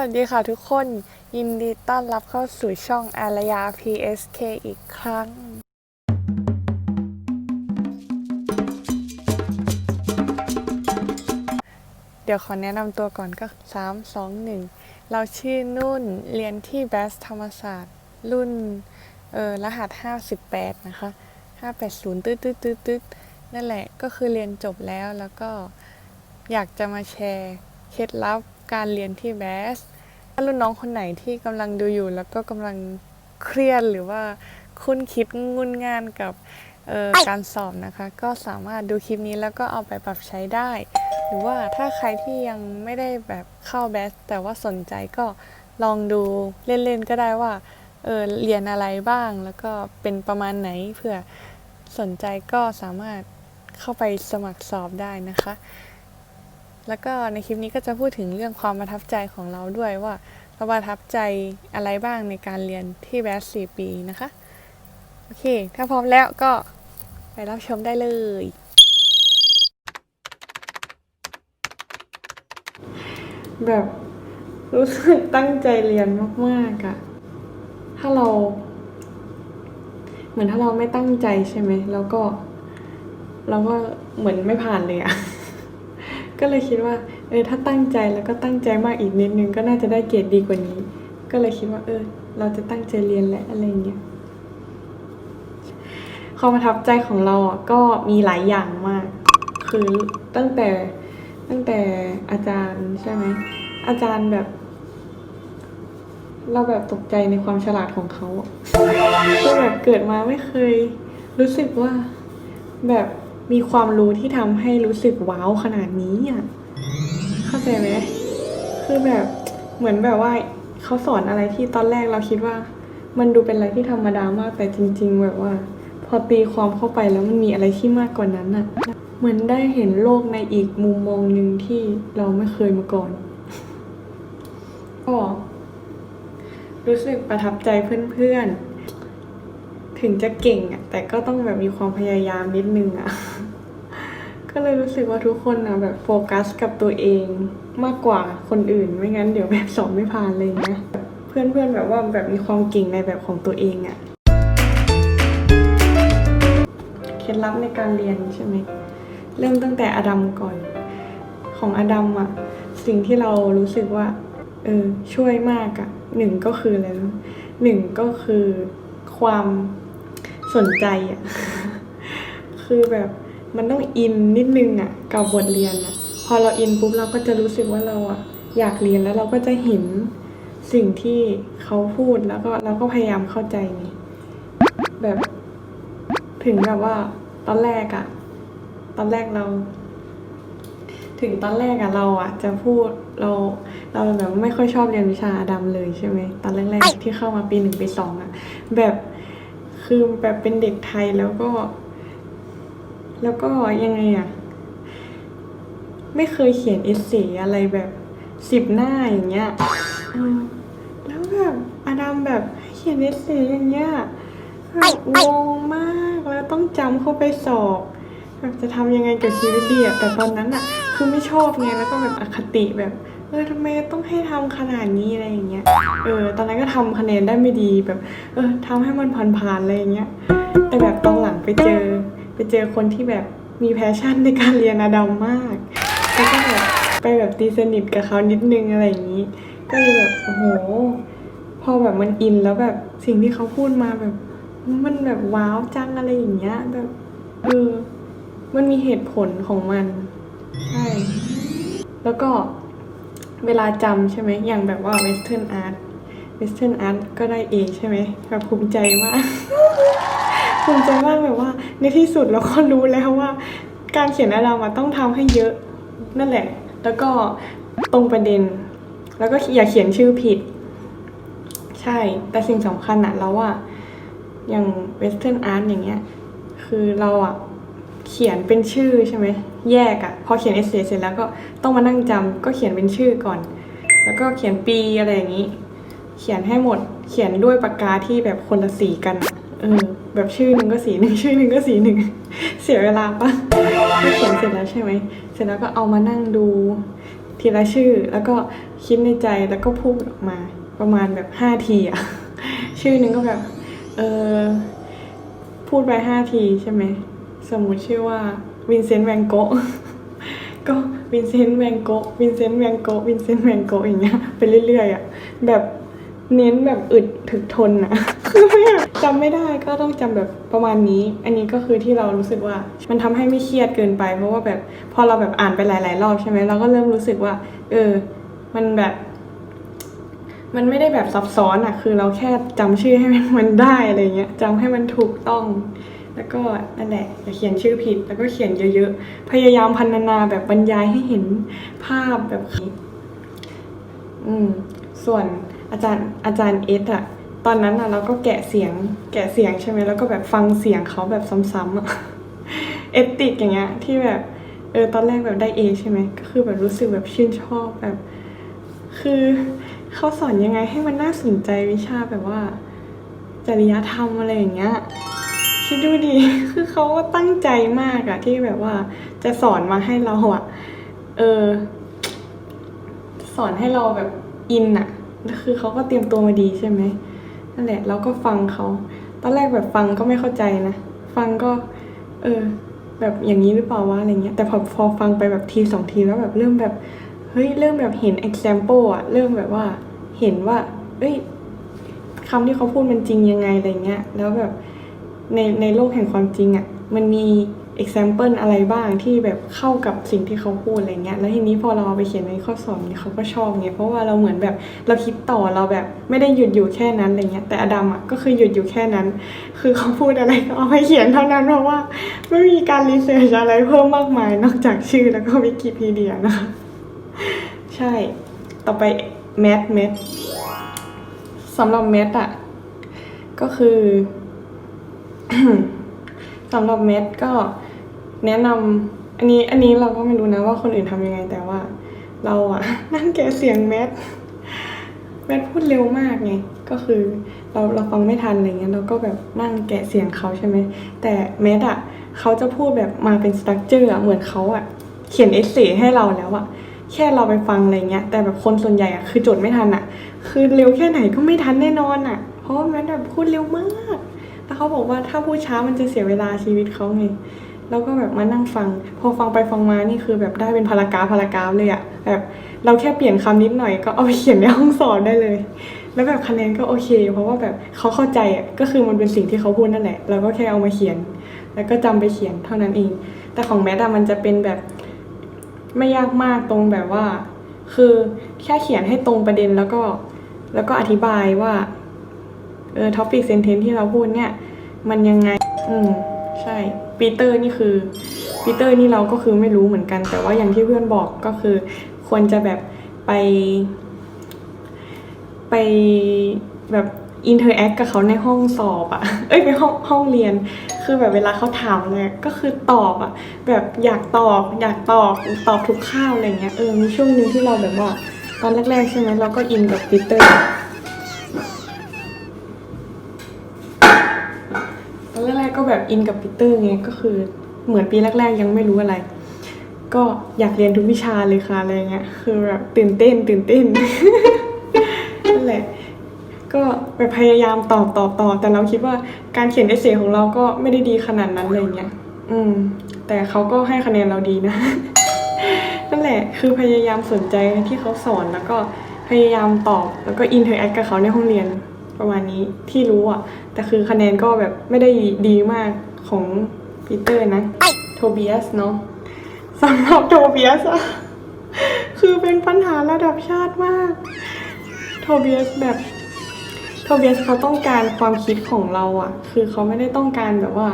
วัสดีค่ะทุกคน ยินดีต้อนรับเข้าสู่ช่องอารยา PSK อีกครั้ง เดี๋ยวขอแนะนำตัวก่อนก็ 3 2 1 เราชื่อนุ่นเรียนที่แบสธรรมศาสตร์ รุ่นเออรหัส 58 นะคะ 580ตึ๊ดตึ๊ดตึ๊ดตึ๊ดนั่นแหละก็คือเรียนจบแล้วแล้วก็อยากจะมาแชร์เคล็ดลับ การเรียนที่แบสถ้ารุ่นน้องคนไหนที่กำลังดูอยู่ แล้วก็กำลังเครียดหรือว่าคุ้นคิดงุนงานกับเอ่อการสอบนะคะ ก็สามารถดูคลิปนี้แล้วก็เอาไปปรับใช้ได้ หรือว่าถ้าใครที่ยังไม่ได้แบบเข้าแบสแต่ว่าสนใจก็ลองดูเล่นๆก็ได้ว่าเออเรียนอะไรบ้างแล้วก็เป็นประมาณไหนเผื่อสนใจก็สามารถเข้าไปสมัครสอบได้นะคะ แล้วก็ในคลิปนี้ก็จะพูดถึงเรื่องความประทับใจของเราด้วยว่าเราประทับใจอะไรบ้างในการเรียนที่แบสสี่ปีนะคะ โอเค ถ้าพร้อมแล้วก็ไปรับชมได้เลย แบบรู้สึกตั้งใจเรียนมากๆอะถ้าเรา เหมือนถ้าเราไม่ตั้งใจใช่ไหม แล้วก็ เราก็เหมือนไม่ผ่านเลยอะ ก็เลยคิดว่าเออถ้าตั้งใจแล้วก็ตั้งใจมากอีกนิดนึงก็น่าจะได้เกรดดีกว่านี้ ก็เลยคิดว่าเออ เราจะตั้งใจเรียนและอะไรเงี้ยความประทับใจของเราอะก็มีหลายอย่างมาก คือตั้งแต่ตั้งแต่อาจารย์ใช่ไหมอาจารย์แบบ เราแบบตกใจในความฉลาดของเขาคือแบบเกิดมาไม่เคย รู้สึกว่าแบบ มีความรู้ที่ทำให้รู้สึกว้าวขนาดนี้อะเข้าใจไหมคือแบบเหมือนแบบว่าเขาสอนอะไรที่ตอนแรกเราคิดว่า มันดูเป็นอะไรที่ธรรมดามากแต่จริง ๆ แบบว่า พอตีความเข้าไปแล้วมันมีอะไรที่มากกว่านั้นอะเหมือนได้เห็นโลกในอีกมุมมองหนึ่งที่เราไม่เคยมาก่อนก็รู้สึกประทับใจเพื่อนๆ ถึงจะเก่งอะแต่ก็ต้องแบบมีความพยายามนิดนึงอะก็เลยรู้สึกว่าทุกคนนะแบบโฟกัสกับตัวเองมากกว่าคนอื่น ไม่งั้นเดี๋ยวแบบสอบไม่ผ่านเลยนะเพื่อนๆแบบว่าแบบมีความเก่งในแบบของตัวเองอะเคล็ดลับในการเรียนใช่ไหมเริ่มตั้งแต่อดัมก่อน ของอดัมอะสิ่งที่เรารู้สึกว่าเออช่วยมากอะหนึ่งก็คืออะไรนะหนึ่งก็คือความ สนใจอะคือแบบมันต้องอินนิดนึงอะกับบทเรียนอะพอเราอินปุ๊บเราก็จะรู้สึกว่าเราอะอยากเรียนแล้วเราก็จะเห็นสิ่งที่เขาพูดแล้วก็เราก็พยายามเข้าใจไงแบบ ถึงแบบว่าตอนแรกอะตอนแรกเรา ถึงตอนแรกอะเราอะจะพูดเรา เราแบบไม่ค่อยชอบเรียนวิชาอดัมเลยใช่ไหมตอนแรกๆที่เข้ามาปีหนึ่งปีสองอะแบบ คือแบบเป็นเด็กไทยแล้วก็ แล้วก็ยังไงอะไม่เคยเขียนเอเซอะไรแบบสิบหน้าอย่างเงี้ยแล้วแบบอดัมแบบเขียนเอเซอย่างเงี้ยแบบงงมากแล้วต้องจำเข้าไปสอบแบบจะทำยังไงกับชีวิตดีอะแต่ตอนนั้นอะคือไม่ชอบไงแล้วก็แบบอคติแบบ ออทำไมต้องให้ทำขนาดนี้อะไรอย่างเงี้ย เออ ตอนนั้นก็ทำคะแนนได้ไม่ดีแบบ เออทำให้มันผ่านๆอะไรอย่างเงี้ย แต่แบบตอนหลังไปเจอ ไปเจอคนที่แบบมีแพชชั่นในการเรียนอะดัมมากแล้วก็แบบไปแบบตีสนิทกับเขานิดนึงอะไรอย่างนี้ ก็เลยแบบโอ้โห พอแบบมันอินแล้วแบบสิ่งที่เขาพูดมาแบบ มันแบบว้าวจังอะไรอย่างเงี้ย แบบเออมันมีเหตุผลของมัน ใช่ แล้วก็ เวลาจำใช่ไหมอย่างแบบว่า Western Art Western Art ก็ได้เองใช่ไหมแบบภูมิใจมากภูมิใจมากแบบว่า ในที่สุดเราก็รู้แล้วว่า การเขียนอารามอะต้องทำให้เยอะนั่นแหละ แล้วก็ตรงประเด็น แล้วก็อย่าเขียนชื่อผิด ใช่ แต่สิ่งสำคัญอะเราว่าอย่าง Western Art อย่างเงี้ย คือเราอะ เขียนเป็นชื่อใช่ไหมแยกอะพอเขียนเอเซเสร็จแล้วก็ต้องมานั่งจำก็เขียนเป็นชื่อก่อน แล้วก็เขียนปีอะไรอย่างนี้ เขียนให้หมดเขียนด้วยปากกาที่แบบคนละสีกันเออแบบชื่อหนึ่งก็สีหนึ่งชื่อหนึ่งก็สีหนึ่งเสียเวลาปะก็เขียนเสร็จแล้วใช่ไหมเสร็จแล้วก็เอามานั่งดูทีละชื่อแล้วก็คิดในใจแล้วก็พูดออกมาประมาณแบบห้าทีอะชื่อหนึงก็แบบเออพูดไปห้าทีใช่ไหม สมมุติชื่อว่าวินเซนต์แวนโกะก็วินเซนต์แวนโกะวินเซนต์แวนโกะวินเซนต์แวนโกะอย่างเงี้ยไปเรื่อยๆอะแบบเน้นแบบอึดถึกทนอะคือไม่จำไม่ได้ก็ต้องจำแบบประมาณนี้ อันนี้ก็คือที่เรารู้สึกว่า มันทำให้ไม่เครียดเกินไป เพราะว่าแบบพอเราแบบอ่านไปหลาย ๆ รอบใช่ไหมเราก็เริ่มรู้สึกว่า เออ มันแบบ มันไม่ได้แบบซับซ้อนอะคือเราแค่จำชื่อให้มันได้อะไรเงี้ยจำให้มันถูกต้อง แล้วก็นั่นแหละอย่าเขียนชื่อผิด แล้วก็เขียนเยอะๆ พยายามพันนาแบบบรรยายให้เห็นภาพแบบนี้อืม ส่วนอาจารย์อาจารย์เอสอะตอนนั้นอะเราก็แกะเสียง แกะเสียงใช่ไหมแล้วก็แบบฟังเสียงเขาแบบซ้ำๆอะเอสติกอย่างเงี้ย ที่แบบ เออตอนแรกแบบได้เอใช่ไหมก็คือแบบรู้สึกแบบชื่นชอบแบบ คือเขาสอนยังไงให้มันน่าสนใจวิชาแบบว่า จริยธรรมอะไรอย่างเงี้ย คิดดูดิ คือเขาก็ตั้งใจมากอะที่แบบว่าจะสอนมาให้เราอะเออ สอนให้เราแบบอินอะแล้วคือเขาก็เตรียมตัวมาดีใช่ไหมนั่นแหละเราก็ฟังเขาตอนแรกแบบฟังก็ไม่เข้าใจนะ ฟังก็ เออ แบบอย่างนี้หรือเปล่าวะอะไรเงี้ย แต่พอพอฟังไปแบบทีสองทีแล้วแบบเริ่มแบบ เฮ้ยเริ่มแบบเห็น example อะเริ่มแบบว่าเห็นว่า เอ้ยคำที่เขาพูดมันจริงยังไงอะไรเงี้ย แล้วแบบ ในในโลกแห่งความจริงอะ่ะมันมี example อะไรบ้างที่แบบเข้ากับสิ่งที่เขาพูดอะไรเงี้ย แล้วทีนี้พอเราเอาไปเขียนในข้อสอบเนี่ยเขาก็ชอบไงเพราะว่าเราเหมือนแบบเราคิดต่อเราแบบไม่ได้หยุดอยู่แค่นั้นอะไรเงี้ย แต่อดัมอะก็คือหยุดอยู่แค่นั้น คือเขาพูดอะไรก็เอาไปเขียนเท่านั้นเพราะว่าไม่มีการรีเสิร์ชอะไรเพิ่มมากมายนอกจากชื่อแล้วก็วิกิพีเดียนะคะ ใช่ ต่อไปแมทแมทสำหรับแมทอะก็คือ สำหรับเม็ดก็แนะนำอันนี้อันนี้เราก็ไม่รู้นะว่าคนอื่นทำยังไงแต่ว่า เราอะนั่งแกะเสียงแมทแมทพูดเร็วมากไงก็คือเราเราฟังไม่ทันอะไรเงี้ยเราก็แบบนั่งแกะเสียงเขาใช่ไหมแต่แมทอะเขาจะพูดแบบมาเป็นสตรัคเจอร์เหมือนเขาอะเขียนเอเซให้เราแล้วอะแค่เราไปฟังอะไรเงี้ยแต่แบบคนส่วนใหญ่อะคือจดไม่ทันอะคือเร็วแค่ไหนก็ไม่ทันแน่นอนอะเพราะว่าแมทแบบพูดเร็วมาก เขาบอกว่าถ้าพูดช้ามันจะเสียเวลาชีวิตเขาไงแล้วก็แบบมานั่งฟัง พอฟังไปฟังมานี่คือแบบได้เป็นพารากราฟพารากราฟเลยอะแบบเราแค่เปลี่ยนคำนิดหน่อยก็เอาไปเขียนในห้องสอบได้เลย แล้วแบบคะแนนก็โอเค เพราะว่าแบบเขาเข้าใจอะก็คือมันเป็นสิ่งที่เขาพูดนั่นแหละ เราก็แค่เอามาเขียน แล้วก็จำไปเขียนเท่านั้นเอง แต่ของแมทอะมันจะเป็นแบบไม่ยากมากตรงแบบว่า คือแค่เขียนให้ตรงประเด็นแล้วก็ แล้วก็อธิบายว่าเออท็อปิกเซนเทนที่เราพูดเนี่ย มันยังไง อืมใช่ปีเตอร์นี่คือปีเตอร์นี่เราก็คือไม่รู้เหมือนกัน แต่ว่าอย่างที่เพื่อนบอกก็คือ ควรจะแบบไป ไปแบบอินเทอร์แอคกับเขาในห้องสอบอะเอ้ยในห้องห้องเรียน คือแบบเวลาเขาถามเลยก็คือตอบอะแบบอยากตอบอยากตอบตอบทุกข้าวอะไรเงี้ยเออมีช่วงหนึ่งที่เราแบบว่าตอนแรกๆใช่ไหมเราก็อินกับปีเตอร์ ตอน แรกๆก็แบบอินกับปีเตอร์ไงก็คือเหมือนปีแรก ๆ ยังไม่รู้อะไร ก็อยากเรียนทุกวิชาเลยค่ะอะไรเงี้ยคือแบบตื่นเต้นตื่นเต้นนั่นแหละก็แบบพยายามตอบตอบตอบแต่เราคิดว่าการเขียนเอเซของเราก็ไม่ได้ดีขนาดนั้นเลยเงี้ยอืม แต่เขาก็ให้คะแนนเราดีนะนั่นแหละคือพยายามสนใจที่เขาสอนแล้วก็พยายามตอบแล้วก็อินเทอร์แอคกับเขาในห้องเรียน ประมาณนี้ที่รู้อะ แต่คือคะแนนก็แบบไม่ได้ดีมากของปีเตอร์นะ โทเบียสเนาะสำหรับโทเบียสอะคือเป็นปัญหาระดับชาติมาก โทเบียสแบบโทเบียสเขาต้องการความคิดของเราอะคือเขาไม่ได้ต้องการแบบว่า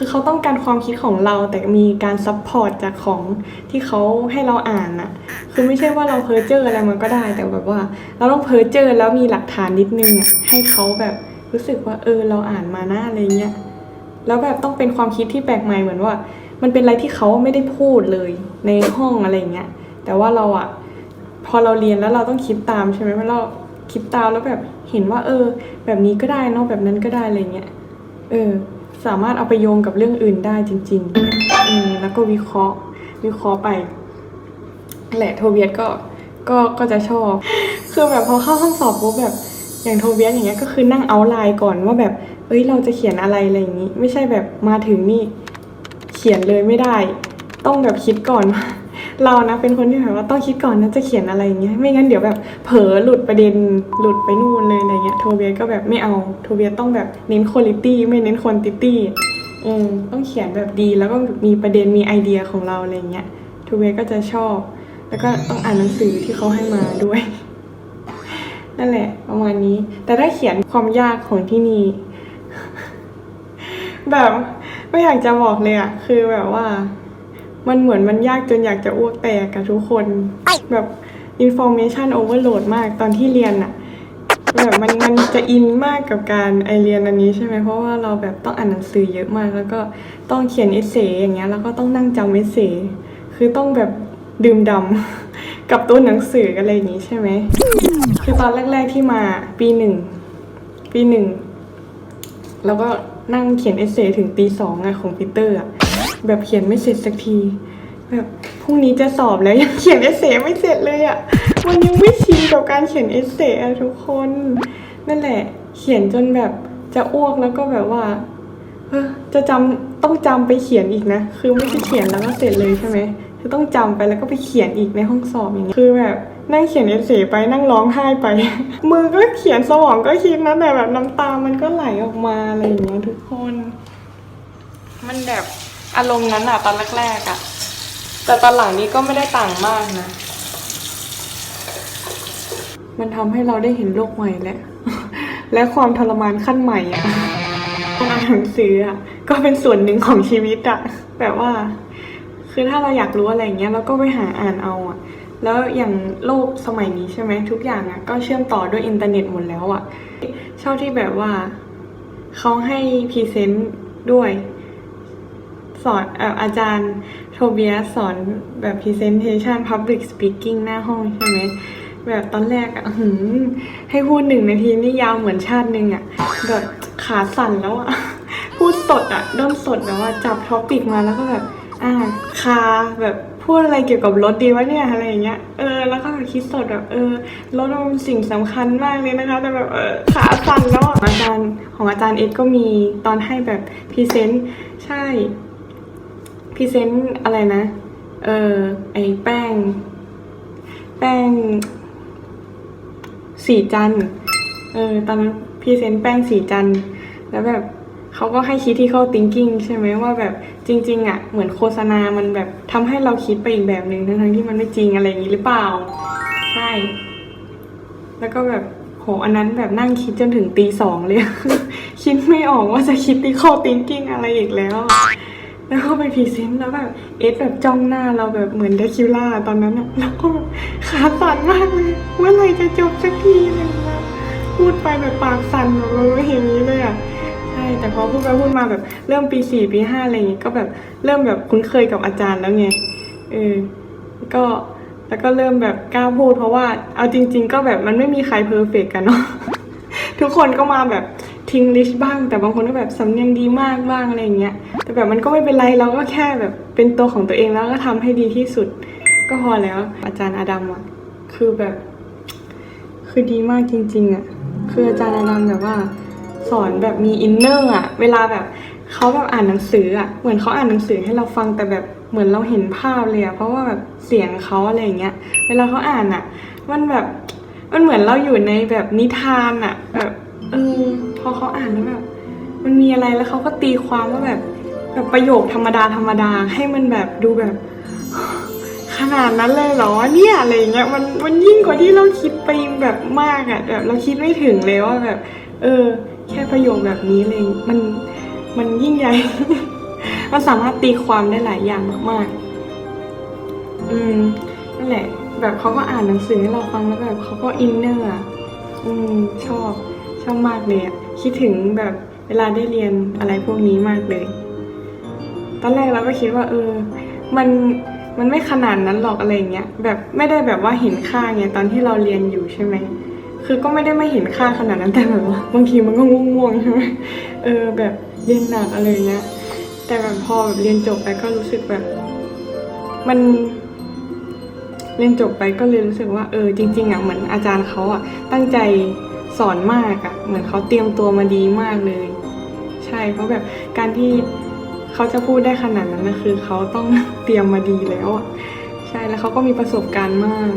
คือเขาต้องการความคิดของเราแต่มีการซัพพอร์ตจากของที่เขาให้เราอ่านอะคือไม่ใช่ว่าเราเพ้อเจออะไรมันก็ได้ แต่แบบว่า เราต้องเพ้อเจอแล้วมีหลักฐานนิดนึงอะให้เขาแบบรู้สึกว่าเออเราอ่านมาหน้าอะไรเงี้ยแล้วแบบต้องเป็นความคิดที่แปลกใหม่เหมือนว่า มันเป็นอะไรที่เขาไม่ได้พูดเลยในห้องอะไรเงี้ยแต่ว่าเราอะพอเราเรียนแล้วเราต้องคิดตามใช่ไหมว่าเราคิดตามแล้วแบบเห็นว่า เออ แบบนี้ก็ได้นอะแบบนั้นก็ได้อะไรเงี้ยเออ สามารถเอาไปโยงกับเรื่องอื่นได้จริงๆอืมแล้วก็วิเคราะห์ วิเคราะห์ไป แหละโทเบียสก็ก็ก็จะชอบ คือแบบพอเข้าห้องสอบปุ๊บแบบอย่างโทเบียสอย่างเงี้ยก็คือนั่งเอาไลน์ก่อนว่าแบบ เอ้ยเราจะเขียนอะไรอะไรอย่างงี้ ไม่ใช่แบบมาถึงนี่ เขียนเลยไม่ได้ ต้องแบบคิดก่อน เรานะเป็นคนที่แบบว่าต้องคิดก่อนนะจะเขียนอะไรอย่างเงี้ยไม่งั้นเดี๋ยวแบบเผลอหลุดประเด็นหลุดไปนู่นเลยอะไรเงี้ยโทเบียก็แบบไม่เอาโทเบียต้องแบบเน้นคุณภาพไม่เน้นควอนติตี้อืมต้องเขียนแบบดีแล้วก็มีประเด็นมีไอเดียของเราอะไรเงี้ยโทเบียก็จะชอบ แล้วก็ต้องอ่านหนังสือที่เขาให้มาด้วย นั่นแหละประมาณนี้ แต่ถ้าเขียนความยากของที่นี่ แบบไม่อยากจะบอกเลยอะคือแบบว่า มันเหมือนมันยากจนอยากจะอ้วกแตกกับทุกคน แบบ information overload มากตอนที่เรียนอะแบบมันมันจะอินมากกับการไอเรียนอันนี้ใช่ไหมเพราะว่าเราแบบต้องอ่านหนังสือเยอะมาก แล้วก็ต้องเขียนเอเซอย่างเงี้ยแล้วก็ต้องนั่งจำเอเซคือต้องแบบดื่มด่ำกับตัวหนังสืออะไรอย่างงี้ใช่ไหมคือตอนแรก ๆที่มาปีหนึ่งปีหนึ่งแล้วก็นั่งเขียนเอเซถึงตีสองอะของปีเตอร์อะ แบบเขียนไม่เสร็จสักที แบบพรุ่งนี้จะสอบแล้วยังเขียนเอเซ่ไม่เสร็จเลยอะมันยังไม่ชินกับการเขียนเอเซอะทุกคน นั่นแหละ เขียนจนแบบจะอ้วกแล้วก็แบบว่าเออจะจำต้องจำไปเขียนอีกนะ คือไม่ใช่เขียนแล้วก็เสร็จเลยใช่ไหมคือต้องจำไปแล้วก็ไปเขียนอีกในห้องสอบอย่างเงี้ยคือแบบนั่งเขียนเอเซ่ไปนั่งร้องไห้ไป มือก็เขียนสมองก็คิดนะแต่แบบน้ำตามันก็ไหลออกมาอะไรอย่างเงี้ยทุกคน มันแบบ อารมณ์นั้นอะตอนแรกๆอะแต่ตอนหลังนี้ก็ไม่ได้ต่างมากนะ มันทำให้เราได้เห็นโลกใหม่และ และความทรมานขั้นใหม่อะการอ่านหนังสืออะก็เป็นส่วนหนึ่งของชีวิตอะแบบว่า คือถ้าเราอยากรู้อะไรอย่างเงี้ยเราก็ไปหาอ่านเอาอะแล้วอย่างโลกสมัยนี้ใช่ไหมทุกอย่างอะก็เชื่อมต่อด้วยอินเทอร์เน็ตหมดแล้วอะชอบที่แบบว่าเขาให้พรีเซนต์ด้วย สอนเอ่อาจารย์โทเบียสอนแบบ presentation public speaking หน้าห้องใช่ไหมแบบตอนแรกอะหืให้พูดหนึ่งนาทีนี่ยาวเหมือนชาติหนึ่งอะแบบขาสั่นแล้วอะพูดสดอะด้นสดแบบว่าจับท็อปิกมาแล้วก็แบบ อ่าคาแบบพูดอะไรเกี่ยวกับรถดีวะเนี่ยอะไรอย่างเงี้ยเออแล้วก็แบบคิดสดแบบเออรถมันเป็นสิ่งสำคัญมากเลยนะคะ แต่แบบเออขาสั่นแล้วอะอาจารย์ของอาจารย์เอ็ดก็มีตอนให้แบบพรีเซนต์ใช่ พรีเซนต์อะไรนะ เออไอแป้ง แป้ง สีจันเออตอนนั้นพรีเซนต์แป้งสีจันแล้วแบบเขาก็ให้คิดที่เข้า thinking ใช่ไหมว่าแบบจริง ๆ อะ เหมือนโฆษณามันแบบทำให้เราคิดไปอีกแบบหนึ่งทั้งๆที่มันไม่จริงอะไรอย่างนี้หรือเปล่า ใช่ แล้วก็แบบโหอันนั้นแบบนั่งคิดจนถึงตีสองเลย คิดไม่ออกว่าจะคิดที่เข้า thinking อะไรอีกแล้ว แล้วก็ไปพรีเซนต์แล้วแบบเอสแบบจ้องหน้าเราแบบเหมือนเดคิล่าตอนนั้นอะแล้วก็แบบขาสั่นมากเลยเมื่อไรจะจบสักทีอะไรอย่างเงี้ยพูดไปแบบปากสั่นแบบเราไม่เห็นนี้เลยอะใช่แต่พอพูดไปพูดมาแบบเริ่มปีสี่ปีห้าอะไรอย่างเงี้ยก็แบบเริ่มแบบคุ้นเคยกับอาจารย์แล้วไงเออก็แล้วก็เริ่มแบบกล้าพูดเพราะว่าเอาจริง ๆ ก็แบบมันไม่มีใครเพอร์เฟกกันเนาะทุกคนก็มาแบบทิ้งลิชบ้าง แต่บางคนก็แบบสำเนียงดีมากบ้างอะไรอย่างเงี้ย แต่แบบมันก็ไม่เป็นไรเราก็แค่แบบเป็นตัวของตัวเองแล้วก็ทำให้ดีที่สุดก็พอแล้ว อาจารย์อาดัมอะคือแบบ คือดีมากจริง ๆอะคืออาจารย์อาดัมแบบว่า สอนแบบมีอินเนอร์อะเวลาแบบเขาแบบอ่านหนังสืออะเหมือนเขาอ่านหนังสือให้เราฟังแต่แบบเหมือนเราเห็นภาพเลยอะเพราะว่าแบบเสียงเขาอะไรอย่างเงี้ย เวลาเขาอ่านอะมันแบบมันเหมือนเราอยู่ในแบบนิทานอะแบบเออพอเขาอ่านแล้วแบบ มันมีอะไรแล้วเขาก็ตีความว่าแบบ แบบประโยคธรรมดาธรรมดาให้มันแบบดูแบบ ขนาดนั้นเลยเหรอเนี่ยอะไรเงี้ยมันมันยิ่งกว่าที่เราคิดไปแบบมากอะแบบเราคิดไม่ถึงเลยว่าแบบ เออ แค่ประโยคแบบนี้เลยมันมันยิ่งใหญ่ มันสามารถตีความได้หลายอย่างมากๆ อืมนั่นแหละ แบบเขาก็อ่านหนังสือให้เราฟังแล้วแบบเขาก็อินเนอร์อะอืมชอบชอบมากเลยอะคิดถึงแบบเวลาได้เรียนอะไรพวกนี้มากเลย ตอนแรกเราก็คิดว่าเออ มันมันไม่ขนาดนั้นหรอกอะไรเงี้ยแบบไม่ได้แบบว่าเห็นค่าไงตอนที่เราเรียนอยู่ใช่ไหมคือก็ไม่ได้ไม่เห็นค่าขนาดนั้นแต่แบบว่าบางทีมันก็ง่วงๆใช่ไหมเออแบบเรียนหนักอะไรเงี้ยแต่แบบพอแบบเรียนจบไปก็รู้สึกแบบ มัน เรียนจบไปก็เลยรู้สึกว่า เออจริง ๆอะเหมือนอาจารย์เขาอะตั้งใจสอนมากอะเหมือนเขาเตรียมตัวมาดีมากเลย ใช่เพราะแบบการที่ เขาจะพูดได้ขนาดนั้นนะคือเขาต้องเตรียมมาดีแล้วอะใช่แล้วเขาก็มีประสบการณ์มาก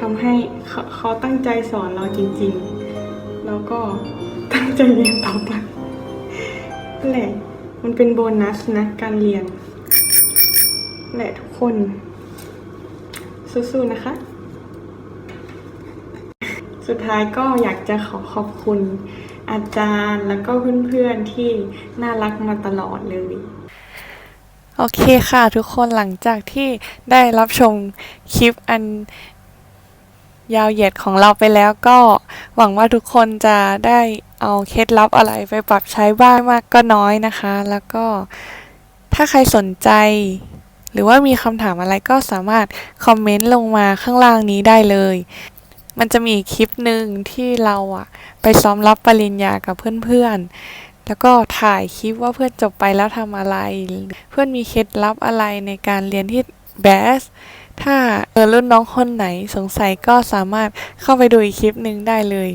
ทำให้เขาเขาตั้งใจสอนเราจริง ๆ แล้วก็ตั้งใจเรียนต่อไปแหละมันเป็นโบนัสนะการเรียน แหละทุกคนสู้ๆนะคะ สุดท้ายก็อยากจะขอขอบคุณ อาจารย์แล้วก็เพื่อนๆที่น่ารักมาตลอดเลย โอเคค่ะทุกคนหลังจากที่ได้รับชมคลิปอันยาวเหยียดของเราไปแล้วก็หวังว่าทุกคนจะได้เอาเคล็ดลับอะไรไปปรับใช้บ้างมากก็น้อยนะคะ แล้วก็ถ้าใครสนใจ หรือว่ามีคำถามอะไรก็สามารถคอมเมนต์ลงมาข้างล่างนี้ได้เลย มันจะมีคลิปหนึ่งที่เราอะไปซ้อมรับปริญญากับเพื่อนๆ แล้วก็ถ่ายคลิปว่าเพื่อนจบไปแล้วทำอะไร เพื่อนมีเคล็ดลับอะไรในการเรียนที่แบส ถ้าเออรุ่นน้องคนไหนสงสัยก็สามารถเข้าไปดูอีกคลิปหนึ่งได้เลย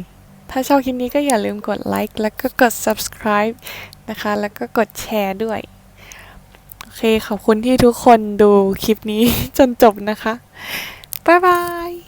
ถ้าชอบคลิปนี้ก็อย่าลืมกดไลค์แล้วก็กด subscribe นะคะ แล้วก็กดแชร์ด้วย โอเคขอบคุณที่ทุกคนดูคลิปนี้จนจบนะคะ บ๊ายบาย